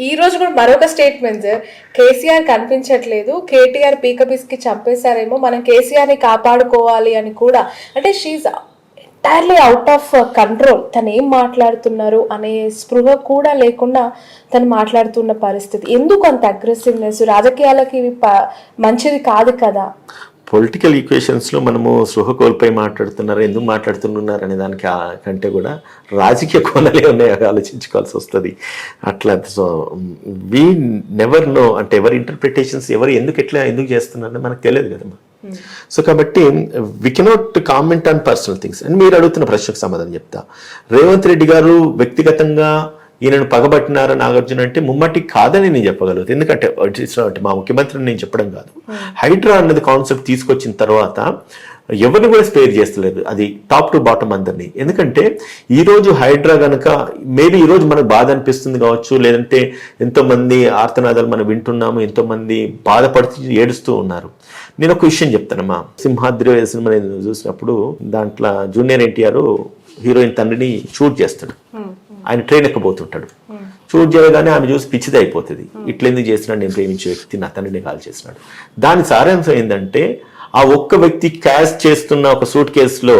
ఈ రోజు కూడా మరొక స్టేట్మెంట్ సార్ కేసీఆర్ కనిపించట్లేదు. కేటీఆర్ పీకపిస్కి చంపేశారేమో. మనం కేసీఆర్ని కాపాడుకోవాలి అని కూడా. అంటే she entirely out of control తను ఏం మాట్లాడుతున్నారు అనే స్పృహ కూడా లేకుండా తను మాట్లాడుతున్న పరిస్థితి. ఎందుకు అంత అగ్రెసివ్నెస్ రాజకీయాలకి ఇవి ప- మంచిది కాదు కదా. పొలిటికల్ ఈక్వేషన్స్లో మనము సృహ కోల్పోయి మాట్లాడుతున్నారు ఎందుకు మాట్లాడుతున్నారు అనే దానికి కంటే కూడా రాజకీయ కోణాలే ఉన్నాయి అవి ఆలోచించుకోవాల్సి వస్తుంది. అట్లా సో వీ నెవర్ నో అంటే ఎవరి ఇంటర్ప్రిటేషన్స్ ఎవరు ఎందుకు ఎట్లా ఎందుకు చేస్తున్నారని మనకు తెలియదు కదమ్మా సో కాబట్టి we cannot comment on personal things అని మీరు అడుగుతున్న ప్రశ్నకు సమాధానం చెప్తా. రేవంత్ రెడ్డి గారు వ్యక్తిగతంగా ఈయనను పగబట్టినారా నాగార్జున అంటే ముమ్మటి కాదని నేను చెప్పగలుగుతాను ఎందుకంటే మా ముఖ్యమంత్రిని నేను చెప్పడం కాదు. హైడ్రా అన్నది కాన్సెప్ట్ తీసుకొచ్చిన తర్వాత ఎవరిని కూడా స్పేర్ చేస్తలేదు. అది టాప్ టు బాటమ్ అందరినీ. ఎందుకంటే ఈ రోజు హైడ్రా గనక మేబీ ఈ రోజు మనకు బాధ అనిపిస్తుంది కావచ్చు లేదంటే ఎంతో మంది ఆర్తనాదాలు మనం వింటున్నాము ఎంతో మంది బాధపడుతూ ఏడుస్తూ ఉన్నారు. నేను ఒక విషయం చెప్తానమ్మా సింహాద్రి సినిమా నేను చూసినప్పుడు దాంట్లో జూనియర్ ఎన్టీఆర్ హీరోయిన్ తండ్రిని షూట్ చేస్తాడు. ఆయన ట్రైన్ ఎక్కబోతుంటాడు. షూట్ చేయగానే ఆమె చూసి పిచ్చిది అయిపోతుంది. ఇట్లెందుకు ఎందుకు నేను ప్రేమించే వ్యక్తి నా తండ్రిని కాల్ చేస్తున్నాడు. దాని సారాంశం ఏంటంటే ఆ ఒక్క వ్యక్తి క్యాష్ చేస్తున్న ఒక సూట్ కేసులో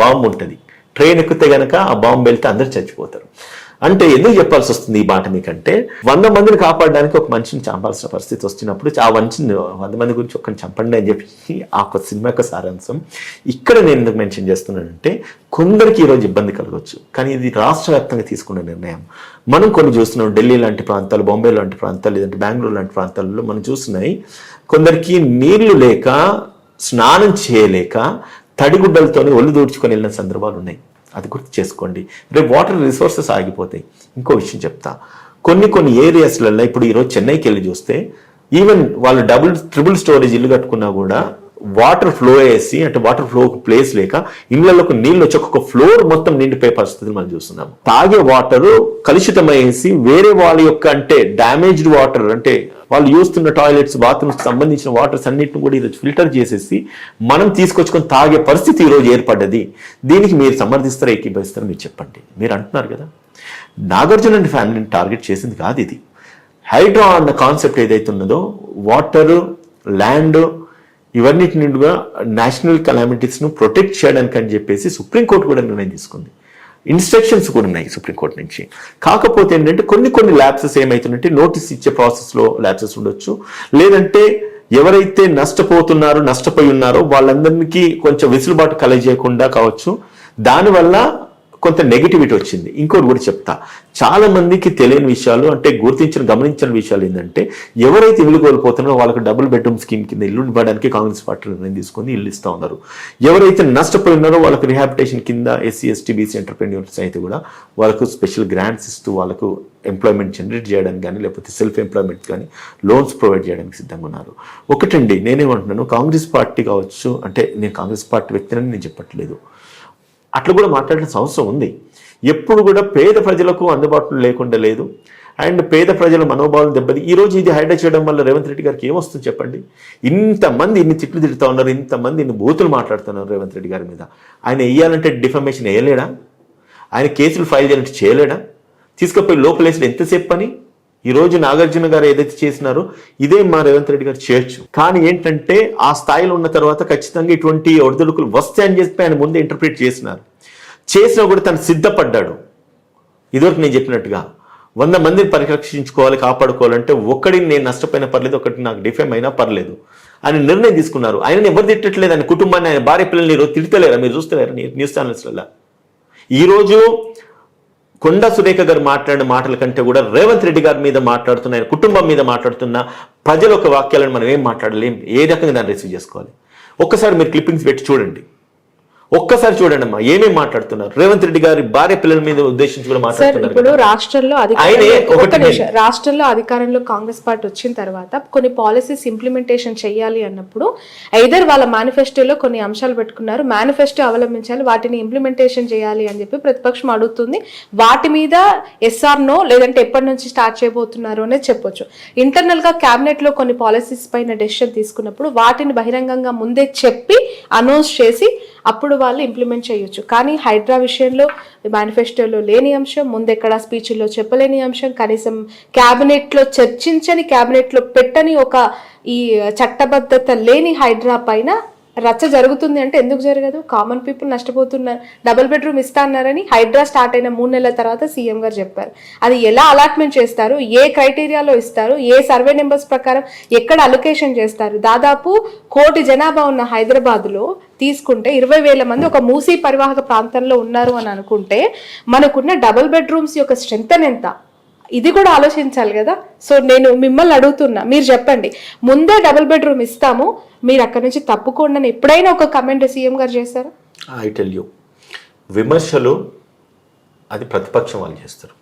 బాంబు ఉంటుంది. ట్రైన్ ఎక్కితే గనక ఆ బాంబు వెళ్తే అందరు చచ్చిపోతారు. అంటే ఎందుకు చెప్పాల్సి వస్తుంది ఈ మాట మీకంటే? వంద మందిని కాపాడడానికి ఒక మనిషిని చంపాల్సిన పరిస్థితి వచ్చినప్పుడు ఆ మనిషిని వంద మంది గురించి ఒక్కరిని చంపండి అని చెప్పి ఆ ఒక సినిమా యొక్క సారాంశం. ఇక్కడ నేను ఎందుకు మెన్షన్ చేస్తున్నానంటే కొందరికి ఈరోజు ఇబ్బంది కలగవచ్చు కానీ ఇది రాష్ట్ర వ్యాప్తంగా తీసుకున్న నిర్ణయం. మనం కొన్ని చూస్తున్నాం ఢిల్లీ లాంటి ప్రాంతాలు బొంబే లాంటి ప్రాంతాలు లేదంటే బెంగళూరు లాంటి ప్రాంతాల్లో మనం చూస్తున్నాయి కొందరికి నీళ్ళు లేక స్నానం చేయలేక తడిగుడ్డలతోనే ఒళ్ళు దూడ్చుకొని వెళ్ళిన సందర్భాలు ఉన్నాయి. అది గుర్తు చేసుకోండి. రేపు వాటర్ రిసోర్సెస్ ఆగిపోతాయి. ఇంకో విషయం చెప్తా. కొన్ని కొన్ని ఏరియాస్లలో ఇప్పుడు ఈరోజు చెన్నైకి వెళ్ళి చూస్తే ఈవెన్ వాళ్ళు డబుల్ ట్రిపుల్ స్టోరేజ్ ఇల్లు కట్టుకున్నా కూడా వాటర్ ఫ్లో వేసి అంటే వాటర్ ఫ్లో ప్లేస్ లేక ఇళ్ళలోకి నీళ్ళు వచ్చి ఒక్కొక్క ఫ్లోర్ మొత్తం నిండిపోయే పరిస్థితులు మనం చూస్తున్నాం. తాగే వాటర్ కలుషితమయ్యేసి వేరే వాళ్ళ యొక్క అంటే డ్యామేజ్డ్ వాటర్ అంటే వాళ్ళు చూస్తున్న టాయిలెట్స్ బాత్రూమ్స్ సంబంధించిన వాటర్స్ అన్నిటిని కూడా ఈరోజు ఫిల్టర్ చేసేసి మనం తీసుకొచ్చుకొని తాగే పరిస్థితి ఈరోజు ఏర్పడ్డది. దీనికి మీరు సమర్థిస్తారా ఏకీభవిస్తారా మీరు చెప్పండి. మీరు అంటున్నారు కదా. నాగార్జున అండ్ ఫ్యామిలీని టార్గెట్ చేసింది కాదు ఇది. హైడ్రా అన్న కాన్సెప్ట్ ఏదైతే ఉన్నదో వాటర్ ల్యాండ్ ఇవన్నిటి నుండిగా నేషనల్ కలామిటీస్ను ప్రొటెక్ట్ చేయడానికి అని చెప్పేసి సుప్రీంకోర్టు కూడా నిర్ణయం తీసుకుంది. ఇన్స్ట్రక్షన్స్ కూడా ఉన్నాయి సుప్రీంకోర్టు నుంచి. కాకపోతే ఏంటంటే కొన్ని కొన్ని ల్యాబ్సెస్ ఏమవుతుందంటే నోటీస్ ఇచ్చే ప్రాసెస్లో ల్యాబ్సెస్ ఉండొచ్చు. లేదంటే ఎవరైతే నష్టపోతున్నారో నష్టపోయి ఉన్నారో వాళ్ళందరికీ కొంచెం వెసులుబాటు కలగజేయకుండా కావచ్చు. దానివల్ల కొంత నెగిటివిటీ వచ్చింది. ఇంకోటి కూడా చెప్తా. చాలా మందికి తెలియని విషయాలు అంటే గుర్తించిన గమనించిన విషయాలు ఏంటంటే ఎవరైతే ఇల్లు కోల్పోతున్నారో వాళ్ళకి డబుల్ బెడ్రూమ్ స్కీమ్ కింద ఇల్లు ఇవ్వడానికి కాంగ్రెస్ పార్టీ నిర్ణయం తీసుకొని ఇల్లు ఇస్తా ఉన్నారు. ఎవరైతే నష్టపోయినారో వాళ్ళకి రిహాబిటేషన్ కింద ఎస్సీ ఎస్టీ బీసీ ఎంటర్ప్రెన్యూర్స్ అయితే కూడా వాళ్ళకు స్పెషల్ గ్రాంట్స్ ఇస్తూ వాళ్ళకు ఎంప్లాయ్మెంట్ జనరేట్ చేయడానికి కానీ లేకపోతే సెల్ఫ్ ఎంప్లాయ్మెంట్ కానీ లోన్స్ ప్రొవైడ్ చేయడానికి సిద్ధంగా ఉన్నారు. ఒకటండి నేనేమంటున్నాను కాంగ్రెస్ పార్టీ కావచ్చు అంటే నేను కాంగ్రెస్ పార్టీ వ్యక్తినని నేను చెప్పట్లేదు. అట్లా కూడా మాట్లాడాల్సిన అవసరం ఉంది. ఎప్పుడు కూడా పేద ప్రజలకు అందుబాటులో లేకుండా లేదు. అండ్ పేద ప్రజల మనోభావం దెబ్బది ఈ రోజు ఇది హైలైట్ చేయడం వల్ల రేవంత్ రెడ్డి గారికి ఏమొస్తుంది చెప్పండి? ఇంతమంది ఇన్ని తిట్లు తిడుతూ ఉన్నారు ఇంతమంది ఇన్ని బూతులు మాట్లాడుతున్నారు రేవంత్ రెడ్డి గారి మీద. ఆయన వేయాలంటే డిఫర్మేషన్ వేయలేడా ఆయన కేసులు ఫైల్ చేయాలంటే చేయలేడా? తీసుకుపోయి లోపలేసిన ఎంతసేపు పని? ఈ రోజు నాగార్జున గారు ఏదైతే చేసినారో ఇదే మా రేవంత్ రెడ్డి గారు చేయొచ్చు. కానీ ఏంటంటే ఆ స్థాయిలో ఉన్న తర్వాత ఖచ్చితంగా ఇటువంటి ఒడిదుడుకులు వస్తాయని చెప్పి ఆయన ముందే ఇంటర్ప్రిట్ చేసినారు. చేసినా కూడా తను సిద్ధపడ్డాడు. ఇదివరకు నేను చెప్పినట్టుగా వంద మందిని పరిరక్షించుకోవాలి కాపాడుకోవాలంటే ఒక్కడిని నేను నష్టపోయినా పర్లేదు ఒకటి నాకు డిఫెమ్ అయినా పర్లేదు అని నిర్ణయం తీసుకున్నారు. ఆయన ఎవరు తిట్టట్లేదు ఆయన కుటుంబాన్ని ఆయన భార్య పిల్లల్ని ఈరోజు తిడతలేరా? మీరు చూస్తలేరా న్యూ- న్యూస్ ఛానల్స్లలో? ఈరోజు కొండ సురేఖ గారు మాట్లాడిన మాటల కంటే కూడా రేవంత్ రెడ్డి గారి మీద మాట్లాడుతున్న ఆయన కుటుంబం మీద మాట్లాడుతున్న ప్రజల ఒక వాక్యాలను మనం ఏం మాట్లాడలేం? ఏ రకంగా దాన్ని రిసీవ్ చేసుకోవాలి? ఒక్కసారి మీరు క్లిప్పింగ్స్ పెట్టి చూడండి. ఒక్కసారి చూడండి అమ్మా ఏమేమి మాట్లాడుతున్నారు రేవంత్ రెడ్డి గారి భార్య పిల్లల మీద ఉద్దేశించి కూడా సార్ మాట్లాడుతున్నారు ఇప్పుడు. రాష్ట్రంలో. రాష్ట్రంలో అధికారంలో కాంగ్రెస్ పార్టీ వచ్చిన తర్వాత కొన్ని పాలసీస్ ఇంప్లిమెంటేషన్ చేయాలి అన్నప్పుడు ఐదర్ వాళ్ళ మేనిఫెస్టోలో కొన్ని అంశాలు పెట్టుకున్నారు మేనిఫెస్టో అవలంబించాలి వాటిని ఇంప్లిమెంటేషన్ చేయాలి అని చెప్పి ప్రతిపక్షం అడుగుతుంది వాటి మీద ఎస్ఆర్ నో లేదంటే ఎప్పటి నుంచి స్టార్ట్ చేయబోతున్నారు అనేది చెప్పొచ్చు ఇంటర్నల్గా క్యాబినెట్లో కొన్ని పాలసీస్ పైన డెసిషన్ తీసుకున్నప్పుడు వాటిని బహిరంగంగా ముందే చెప్పి అనౌన్స్ చేసి అప్పుడు వాళ్ళు ఇంప్లిమెంట్ చేయొచ్చు. కానీ హైడ్రా విషయంలో మేనిఫెస్టోలో లేని అంశం ముందెక్కడ స్పీచ్లో చెప్పలేని అంశం కనీసం క్యాబినెట్లో చర్చించని క్యాబినెట్లో పెట్టని ఒక ఈ చట్టబద్ధత లేని హైడ్రా పైన రచ్చ జరుగుతుంది అంటే ఎందుకు జరగదు? కామన్ పీపుల్ నష్టపోతున్నారు డబుల్ బెడ్రూమ్ ఇస్తా అన్నారని హైడ్రా స్టార్ట్ అయిన మూడు నెలల తర్వాత సీఎం గారు చెప్పారు. అది ఎలా అలాట్మెంట్ చేస్తారు? ఏ క్రైటీరియాలో ఇస్తారు? ఏ సర్వే నెంబర్స్ ప్రకారం ఎక్కడ అలొకేషన్ చేస్తారు? దాదాపు కోటి జనాభా ఉన్న హైదరాబాద్లో తీసుకుంటే ఇరవై వేల మంది ఒక మూసీ పరివాహక ప్రాంతంలో ఉన్నారు అని అనుకుంటే మనకున్న డబుల్ బెడ్రూమ్స్ యొక్క స్ట్రెంత్ ఎంత? ఇది కూడా ఆలోచించాలి కదా? సో నేను మిమ్మల్ని అడుగుతున్నా మీరు చెప్పండి. ముందే డబుల్ బెడ్రూమ్ ఇస్తాము మీరు అక్కడ నుంచి తప్పుకోండి అని ఎప్పుడైనా ఒక కమెంట్ సీఎం గారు చేస్తారు? ఐ టెల్ యూ విమర్శలు అది ప్రతిపక్షం వాళ్ళు చేస్తారు.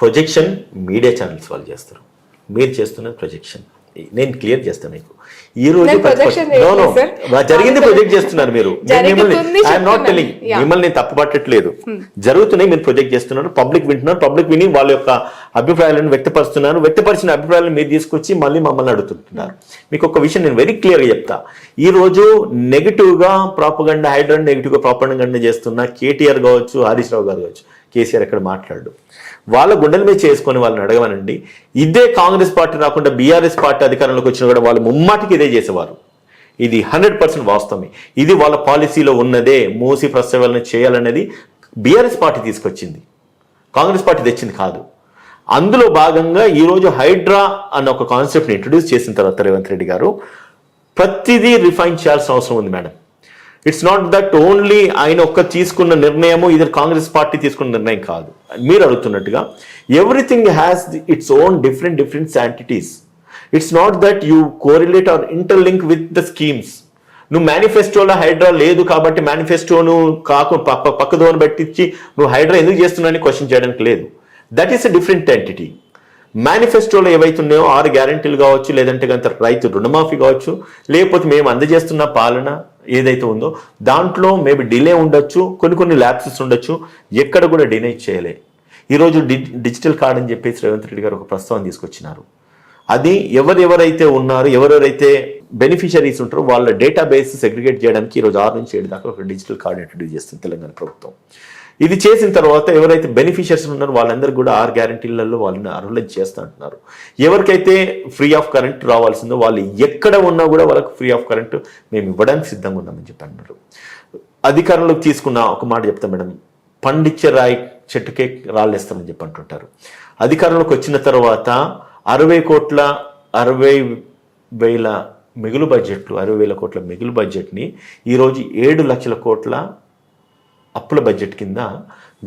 ప్రొజెక్షన్ మీడియా ఛానల్స్ వాళ్ళు చేస్తారు. మీరు చేస్తున్నది ప్రొజెక్షన్ నేను క్లియర్ చేస్తాను మీకు. ఈ రోజు. జరిగింది ప్రొజెక్ట్ చేస్తున్నారు మీరు. నాట్ చెప్తున్నాను. Telling Yeah. Hmm. మిమ్మల్ని జరుగుతున్నాయి మీరు ప్రొజెక్ట్ చేస్తున్నారు పబ్లిక్ వింటున్నారు పబ్లిక్ విని వాళ్ళ యొక్క అభిప్రాయాలను వ్యక్తపరుస్తున్నారు. వ్యక్తపరిచిన అభిప్రాయాలను మీరు తీసుకొచ్చి మళ్ళీ మమ్మల్ని అడుగుతుంటున్నారు. మీకు ఒక విషయం నేను వెరీ క్లియర్గా చెప్తా. ఈ రోజు నెగిటివ్గా ప్రాపగండా హైడ్రన్ నెగిటివ్గా ప్రాపగండా చేస్తున్న కేటీఆర్ కావచ్చు హరీష్ రావు గారు కావచ్చు కేసీఆర్ ఎక్కడ మాట్లాడు వాళ్ళ గుండెల మీద చేసుకొని వాళ్ళని అడగమనండి. ఇదే కాంగ్రెస్ పార్టీ రాకుండా బీఆర్ఎస్ పార్టీ అధికారంలోకి వచ్చిన కూడా వాళ్ళు ముమ్మాటికి ఇదే చేసేవారు. ఇది హండ్రెడ్ పర్సెంట్ వాస్తవమే. ఇది వాళ్ళ పాలసీలో ఉన్నదే మూసి ప్రసవాలను చేయాలనేది బీఆర్ఎస్ పార్టీ తీసుకొచ్చింది. కాంగ్రెస్ పార్టీ తెచ్చింది కాదు. అందులో భాగంగా ఈరోజు హైడ్రా అన్న ఒక కాన్సెప్ట్ని ఇంట్రడ్యూస్ చేసిన తర్వాత రేవంత్ రెడ్డి గారు ప్రతిదీ రిఫైన్ చేయాల్సిన అవసరం ఉంది madam. It's not that only ఆయన ఒక్క తీసుకున్న నిర్ణయము ఇది కాంగ్రెస్ పార్టీ తీసుకున్న నిర్ణయం కాదు. మీరు అడుగుతున్నట్టుగా everything has its own different different entities it's not that you correlate or interlink with the schemes నువ్వు మేనిఫెస్టోలో హైడ్రా లేదు కాబట్టి మేనిఫెస్టోను కాకు పక్క పక్కదోని పెట్టించి నువ్వు హైడ్రా ఎందుకు చేస్తున్నావు క్వశ్చన్ చేయడానికి లేదు. That is a different entity మేనిఫెస్టోలో ఏవైతున్నాయో ఆరు గ్యారంటీలు కావచ్చు లేదంటే కనుక రైతు రుణమాఫీ కావచ్చు లేకపోతే మేము అందజేస్తున్న పాలన ఏదైతే ఉందో దాంట్లో మేబీ డిలే ఉండొచ్చు కొన్ని కొన్ని ల్యాప్సెస్ ఉండొచ్చు ఎక్కడ కూడా డినై చేయలే. ఈరోజు డి డిజిటల్ కార్డ్ అని చెప్పేసి రేవంత్ రెడ్డి గారు ఒక ప్రస్తావన తీసుకొచ్చినారు. అది ఎవరెవరైతే ఉన్నారో ఎవరెవరైతే బెనిఫిషరీస్ ఉంటారో వాళ్ళ డేటాబేస్ సెగ్రిగేట్ చేయడానికి ఈరోజు ఆరు నుంచి ఏడు దాకా ఒక డిజిటల్ కార్డు ఇంట్రడ్యూస్ చేస్తుంది తెలంగాణ ప్రభుత్వం. ఇది చేసిన తర్వాత ఎవరైతే బెనిఫిషియర్స్ ఉన్నారో వాళ్ళందరూ కూడా ఆరు గ్యారంటీలలో వాళ్ళని అర్హులు చేస్తూ అంటున్నారు. ఎవరికైతే ఫ్రీ ఆఫ్ కరెంట్ రావాల్సిందో వాళ్ళు ఎక్కడ ఉన్నా కూడా వాళ్ళకు ఫ్రీ ఆఫ్ కరెంట్ మేము ఇవ్వడానికి సిద్ధంగా ఉన్నామని చెప్పి అన్నారు అధికారంలోకి తీసుకున్న ఒక మాట చెప్తాం మేడం పండించే రాయి చెట్టుకే రాళ్ళేస్తామని చెప్పి అంటుంటారు. అధికారంలోకి వచ్చిన తర్వాత అరవై కోట్ల అరవై వేల మిగులు బడ్జెట్లు అరవై వేల కోట్ల మిగులు బడ్జెట్ని ఈరోజు ఏడు లక్షల కోట్ల అప్పుల బడ్జెట్ కింద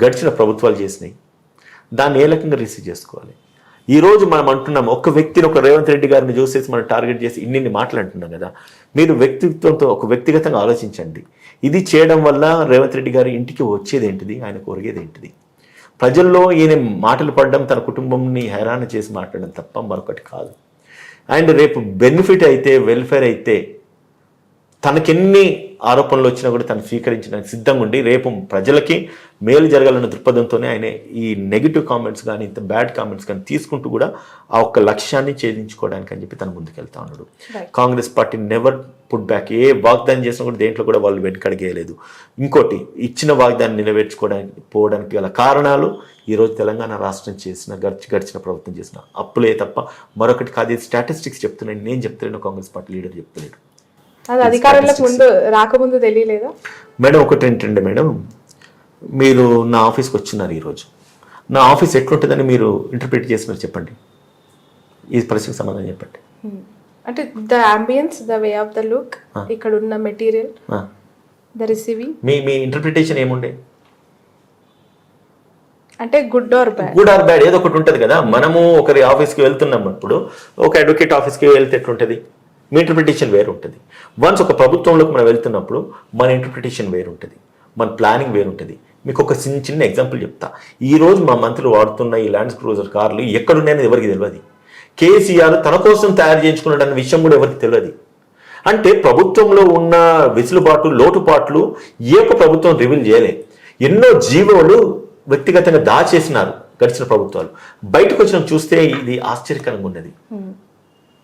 గడిచిన ప్రభుత్వాలు చేసినాయి. దాన్ని ఏ రకంగా రిసీవ్ చేసుకోవాలి? ఈరోజు మనం అంటున్నాం ఒక వ్యక్తిని ఒక రేవంత్ రెడ్డి గారిని చూసేసి మనం టార్గెట్ చేసి ఇన్ని మాటలు అంటున్నాం కదా. మీరు వ్యక్తిత్వంతో ఒక వ్యక్తిగతంగా ఆలోచించండి. ఇది చేయడం వల్ల రేవంత్ రెడ్డి గారి ఇంటికి వచ్చేది ఏంటిది ఆయన కోరిగేది ఏంటిది ప్రజల్లో ఈయన మాటలు పడడం తన కుటుంబంని హైరాణ చేసి మాట్లాడడం తప్ప మరొకటి కాదు. అండ్ రేపు బెనిఫిట్ అయితే వెల్ఫేర్ అయితే తనకెన్ని ఆరోపణలు వచ్చినా కూడా తను స్వీకరించడానికి సిద్ధంగా ఉండి రేపు ప్రజలకి మేలు జరగాలన్న దృక్పథంతోనే ఆయన ఈ నెగిటివ్ కామెంట్స్ కానీ ఇంత బ్యాడ్ కామెంట్స్ కానీ తీసుకుంటూ కూడా ఆ ఒక్క లక్ష్యాన్ని ఛేదించుకోవడానికి అని చెప్పి తను ముందుకెళ్తా ఉన్నాడు. Congress party never put back ఏ వాగ్దానం చేసినా కూడా దేంట్లో కూడా వాళ్ళు వెనకడిగేయలేదు. ఇంకోటి ఇచ్చిన వాగ్దానం నెరవేర్చుకోవడానికి పోవడానికి గల కారణాలు ఈరోజు తెలంగాణ రాష్ట్రం చేసిన గడిచి గడిచిన ప్రభుత్వం చేసిన అప్పులే తప్ప మరొకటి కాదు. స్టాటిస్టిక్స్ చెప్తున్నాను నేను చెప్తున్నాను కాంగ్రెస్ పార్టీ లీడర్ చెప్తున్నాడు అది అధికారంలోకి ముందు రాకముందు తెలియలేదా? మేడం ఒకటి ఏంటంటే మేడం మీరు నా ఆఫీస్కి వచ్చినారు ఈరోజు. నా ఆఫీస్ ఎట్లుంటుందని మీరు ఇంటర్ప్రిట్ చేసినారు చెప్పండి. ఈ ప్రశ్నకు సమాధానం చెప్పండి. Hmm. అంటే the ambience the way of the look ఇక్కడ ఉన్న మెటీరియల్. ద రిసీవింగ్ మీ మీ ఇంటర్ప్రిటేషన్ ఏముండే? అంటే good or bad good or bad ఏదో ఒకటి ఉంటుంది కదా. మనము ఒకరి ఆఫీస్కి వెళ్తున్నాం ఇప్పుడు ఒక అడ్వకేట్ ఆఫీస్కి వెళ్తే ఎట్లుంటుంది? మీ ఇంటర్ప్రిటేషన్ వేరు ఉంటుంది వన్స్ ఒక ప్రభుత్వంలోకి మనం వెళ్తున్నప్పుడు మన ఇంటర్ప్రిటేషన్ వేరు ఉంటుంది మన ప్లానింగ్ వేరు ఉంటుంది మీకు ఒక చిన్న చిన్న ఎగ్జాంపుల్ చెప్తా. ఈరోజు మా మంత్రులు వాడుతున్న ఈ ల్యాండ్ క్రూజర్ కార్లు ఎక్కడున్నాయని ఎవరికి తెలియదు కేసీఆర్ తన కోసం తయారు చేయించుకున్నాడన్న విషయం కూడా ఎవరికి తెలియదు అంటే ప్రభుత్వంలో ఉన్న వెసులుబాటు లోటుపాట్లు ఏ ఒక్క ప్రభుత్వం రివీల్ చేయలే. ఎన్నో జీవోలు వ్యక్తిగతంగా దాచేసినారు గడిచిన ప్రభుత్వాలు. బయటకు వచ్చిన చూస్తే ఇది ఆశ్చర్యకరంగా ఉన్నది.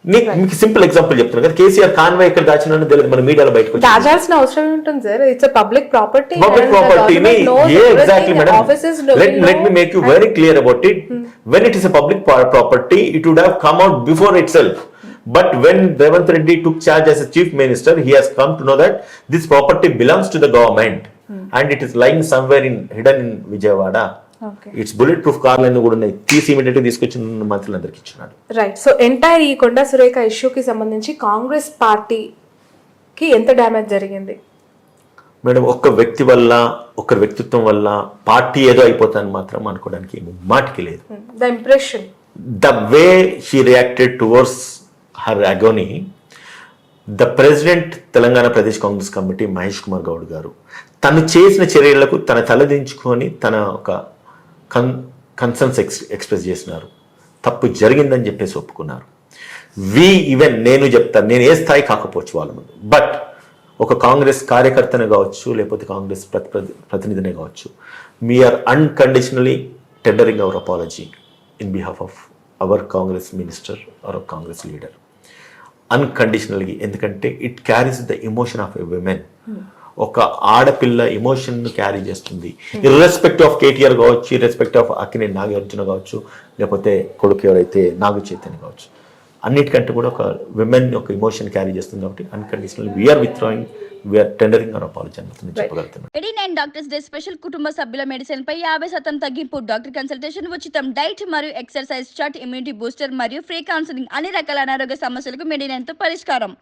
మీకు సింపుల్ ఎగ్జాంపుల్ చెప్తున్నా కదా కేసీఆర్ కాన్వే ఇక్కడ దాచిన తెలియదు మన మీడియాలో బయటకు. దాచాల్సిన అవసరం ఉంటుంది sir? It's public property public ప్రాపర్టీని ఏ exactly madam let let me make you very clear about it when it is a public property it would have come out before itself but when Revanth Reddy took charge as a chief minister he has come to know that this property belongs to the government. And it is lying somewhere in hidden in it's bullet proof కార్లు కూడా ఉన్నాయి. తీసి immediate తీసుకొచ్చి మంత్రులందరికి ఇచ్చినాడు. Right so entire ఈ కొండా సురేఖ ఇష్యూకి సంబంధించి కాంగ్రెస్ పార్టీకి ఎంత డ్యామేజ్ జరిగింది? మేడం ఒక్క వ్యక్తి వల్ల ఒక వ్యక్తిత్వం వల్ల పార్టీ ఏదో అయిపోతుందని మాత్రం అనుకోవడానికి ఏమీ మాటికి లేదు. The impression the way she reacted towards her agony, the president Telangana Pradesh Congress committee Mahesh Kumar Goud గారు తను చేసిన చర్యలకు తన తలదించుకొని తన ఒక కన్ కన్సర్న్స్ ఎక్స్ ఎక్స్ప్రెస్ చేసినారు తప్పు జరిగిందని చెప్పేసి ఒప్పుకున్నారు. వి ఈవెన్ నేను చెప్తాను నేను ఏ స్థాయి కాకపోవచ్చు వాళ్ళ ముందు. బట్ ఒక కాంగ్రెస్ కార్యకర్తనే కావచ్చు లేకపోతే కాంగ్రెస్ ప్రతి ప్రతినిధినే కావచ్చు we're unconditionally tendering our apology in behalf of our Congress minister or Congress leader అన్కండిషనల్గా ఎందుకంటే it carries the emotion of a women ఒక ఆడపిల్ల ఎమోషన్ క్యారీ చేస్తుంది. ఇర్రెస్పెక్ట్ ఆఫ్ కేటీఆర్ కావచ్చు ఇర్రెస్పెక్ట్ ఆఫ్ అక్కినే నాగార్జున కావచ్చు లేకపోతే కొడుకు ఎవరైతే నాగ చైతన్య కావచ్చు. అన్నిటికంటే కూడా ఒక విమెన్ ఒక ఎమోషన్ క్యారీ చేస్తుంది కాబట్టి unconditional we're withdrawing we're tendering our అని నైన్ డాక్టర్స్ డే స్పెషల్ కుటుంబ సభ్యుల మెడిసిన్ పై యాభై శాతం తగ్గింపు డాక్టర్ కన్సల్టేషన్ ఉచితం డైట్ మరియు ఎక్సర్సైజ్ చార్ట్ ఇమ్యూనిటీ బూస్టర్ మరియు ఫ్రీ కౌన్సిలింగ్ అన్ని రకాల అనారోగ్య సమస్యలకు మెడినైన్తో పరిష్కారం.